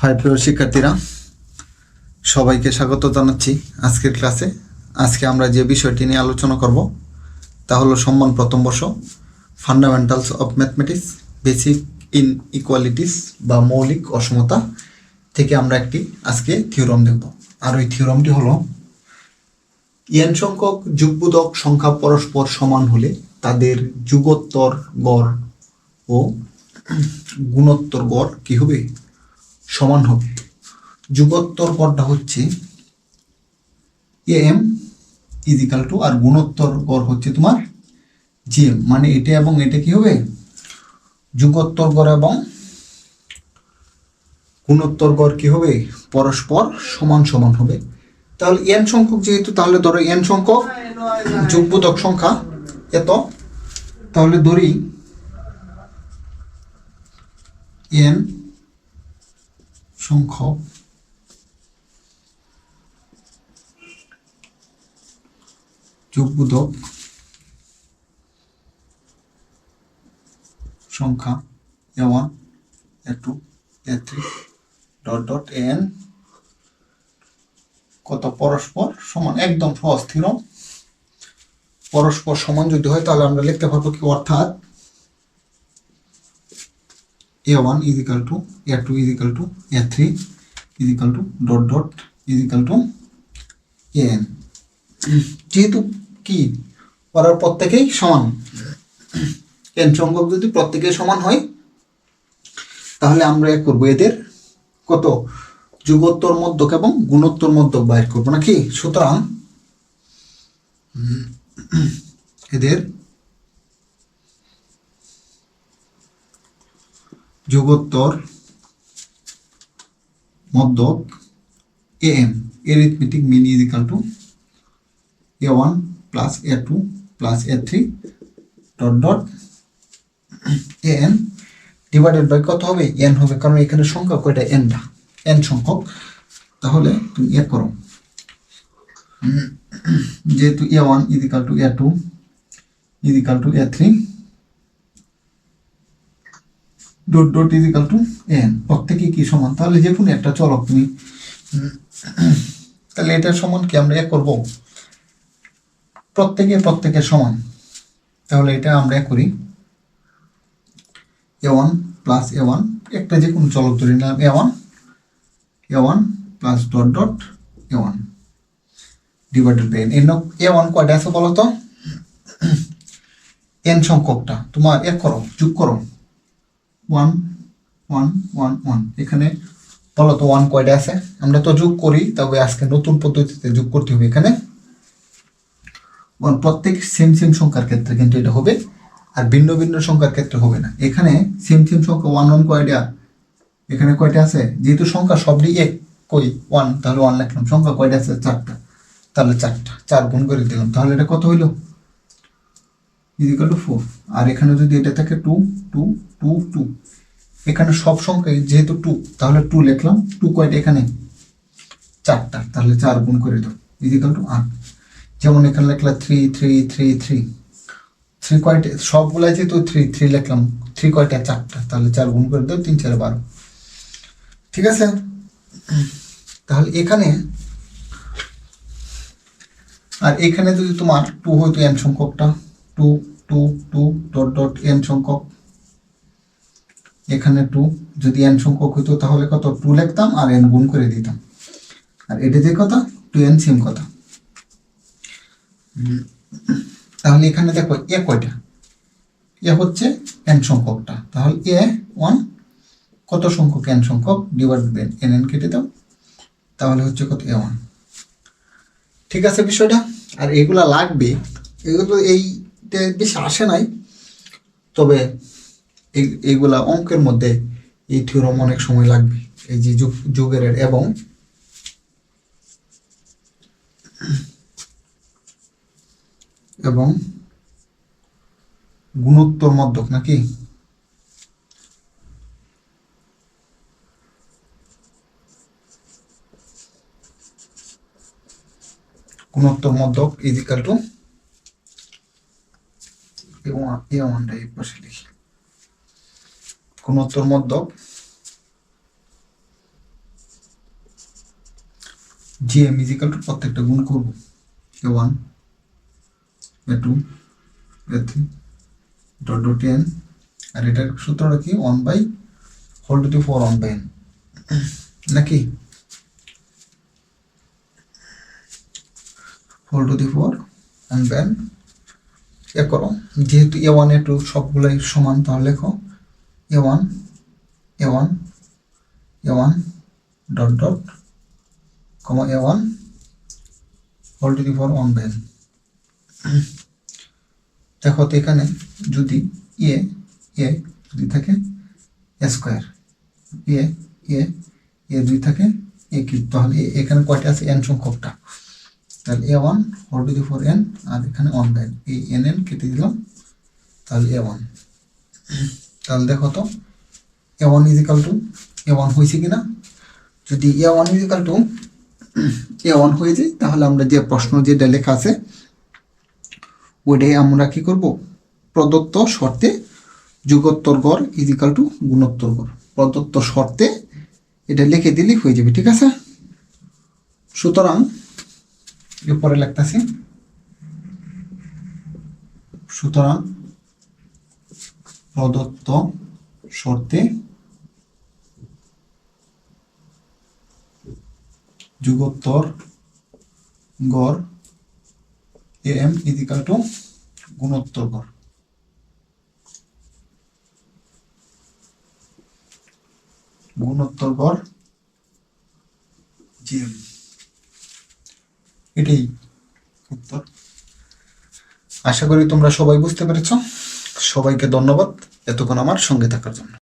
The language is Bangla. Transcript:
হাই প্রিয় শিক্ষার্থীরা। সবাইকে স্বাগত জানাচ্ছি আজকের ক্লাসে। আজকে আমরা যে বিষয়টি নিয়ে আলোচনা করব, তা হলো সম্মান প্রথম বর্ষ fundamentals of mathematics basic inequalities বা মৌলিক অসমতা থেকে আমরা একটি আজকে থিওরম দেখব। আর ওই থিওরমটি হলো এন সংখ্যক যুগবোধক সংখ্যা পরস্পর সমান হলে তাদের যুগোত্তর গড় ও গুণোত্তর গড় কি হবে? সমান হবে। যুগোত্তর গড়টা হচ্ছে এম ইজিক্যাল টু আর গুণোত্তর গড় হচ্ছে তোমার জিএম মানে এটা এবং এটা কি হবে? যুগোত্তর গড় এবং গুণোত্তর গড় কি হবে? পরস্পর সমান সমান হবে। তাহলে এন সংখ্যক যেহেতু, তাহলে ধরো এন সংখ্যক যুগবোধক সংখ্যা এত। তাহলে ধরি এন সংখ্যক। যোগবোধক সংখ্যা a one a two a three dot dot n কত পরস্পর সমান, একদম সহজ পরস্পর সমান যদি হয়, তাহলে আমরা লিখতে পারব কি, অর্থাৎ a one is equal to a two is equal to a three is equal to dot dot is equal to n যেহেতু কি? ওরা প্রত্যেকেই সমান। এন সংখ্যক যদি প্রত্যেকেই সমান হয়, তাহলে আমরা এক করব এদের কত? যুগোত্তর মধ্যক এবং গুণোত্তর মধ্যক বাইর করব নাকি? সুতরাং, এদের যুগোত্তর মধ্যক A M arithmetic mean is equal to a one plus a two plus a three dot dot a n divided by কত হবে? এন হবে, কারণ এখানে সংখ্যা কয়টা? এনটা এন সংখ্যক। তাহলে তুমি এ করো। যেহেতু a one is equal to a two is equal to a three dot dot is equal to n প্রত্যেকে কি সমান? তাহলে যে কোনো একটা চলক তুমি। তাহলে এটার সমান কি? আমরা এক করব। প্রত্যেকে প্রত্যেকের সমান। তাহলে এটা আমরা করি। A one plus a one একটা যে কোনো চলক ধরে নিলাম। A one a one plus dot dot a one divided by n a one কয়টা আছে বলো তো? এন সংখ্যকটা। তোমার এক করো, যোগ করো। ওয়ান ওয়ান ওয়ান ওয়ান এখানে বলো তো ওয়ান কয়টা আছে? আমরা তো যোগ করি, তবে আজকে নতুন পদ্ধতিতে যোগ করতে হবে এখানে। ওয়ান প্রত্যেক সেম সেম সংখ্যার ক্ষেত্রে কিন্তু এটা হবে, আর ভিন্ন ভিন্ন সংখ্যার ক্ষেত্রে হবে না। এখানে সেম সেম সংখ্যা ওয়ান ওয়ান কয়টা? এখানে কয়টা আছে? যেহেতু সংখ্যা সবটি এক, কই ওয়ান তাহলে ওয়ান লিখলাম। সংখ্যা কয়টা আছে? চারটা। তাহলে চারটা। চার গুণ করে দিলাম। তাহলে এটা কত হইল? ইজিক্যাল টু ফোর আর এখানে যদি এটা থাকে টু টু টু টু এখানে সব সংখ্যায় যেহেতু টু তাহলে টু লিখলাম। টু কয়টা? এখানে চারটা। তাহলে চার গুণ করে দাও। ইজিক্যাল টু আট। যেমন এখানে লিখলাম three three three three three কয়টা? সবগুলাই যেহেতু থ্রি থ্রি লিখলাম। থ্রি কয়টা? চারটা। তাহলে চার গুণ করে দাও, তিন, চার, বারো। ঠিক আছে? তাহলে এখানে আর এখানে যদি তোমার টু হইতো n সংখ্যকটা two two two dot dot n সংখ্যক। এখানে টু যদি এন সংখ্যক হইতো তাহলে কত? টু লিখতাম আর এন গুণ করে দিতাম। আর এটা যে কথা? টু এন সেম কথা। তাহলে এখানে দেখো এ কয়টা? এ হচ্ছে এন সংখ্যকটা। তাহলে এ ওয়ান কত সংখ্যক এন সংখ্যক? ডিভাইড বাই এন এন কেটে দাও। তাহলে হচ্ছে কত? এ ওয়ান ঠিক আছে বিষয়টা? আর এগুলা লাগবে, এগুলো এইটা বেশি আসে নাই। তবে এই- এইগুলা অঙ্কের মধ্যে এই থিওরম অনেক সময় লাগবে, এই যে যুগের এবং এবং গুণোত্তর মধ্যক নাকি? গুণোত্তর মধ্যক is equal to a one a ওয়ানটা এই পাশে লিখি গুণোত্তর মধ্যক জি এম ইজিক্যাল টু প্রত্যেকটা গুণ করব। A one a two a three dot dot n আর এটার সূত্রটা কি? One by whole to the four one by n নাকি? Whole to the four one by a করো। যেহেতু এ ওয়ান এ টু সবগুলাই সমান, তাহলে লেখো A one A one A one dot dot comma A one whole to the four one by দেখো তো এখানে যদি এ এ যদি থাকে এ স্কোয়ার এ এ এ দুই থাকে এ কিউব তাহলে এখানে কয়টা আছে? এন সংখ্যকটা। তাহলে A one whole to the four n আর এখানে ওয়ান বাই এই এন এন কেটে দিলাম, তাহলে এ ওয়ান তাহলে দেখো তো, A one is equal to A one হয়েছে কিনা? যদি A one is equal to A one হয়ে যায়, তাহলে আমরা যে প্রশ্ন যেটা লেখা আছে, ওইটাই আমরা কি করব? প্রদত্ত শর্তে যুগোত্তর গড় ইজিক্যাল টু গুণোত্তর গড়। প্রদত্ত শর্তে এটা লিখে দিলেই হয়ে যাবে, ঠিক আছে? সুতরাং এরপরে লিখতেছি সুতরাং প্রদত্ত শর্তে যুগোত্তর গড় এ এম ইজিক্যাল টু গুণোত্তর গড়। গুণোত্তর গড় জি এম এটাই উত্তর। আশা করি তোমরা সবাই বুঝতে পেরেছ। সবাইকে ধন্যবাদ এতক্ষণ আমার সঙ্গে থাকার জন্য।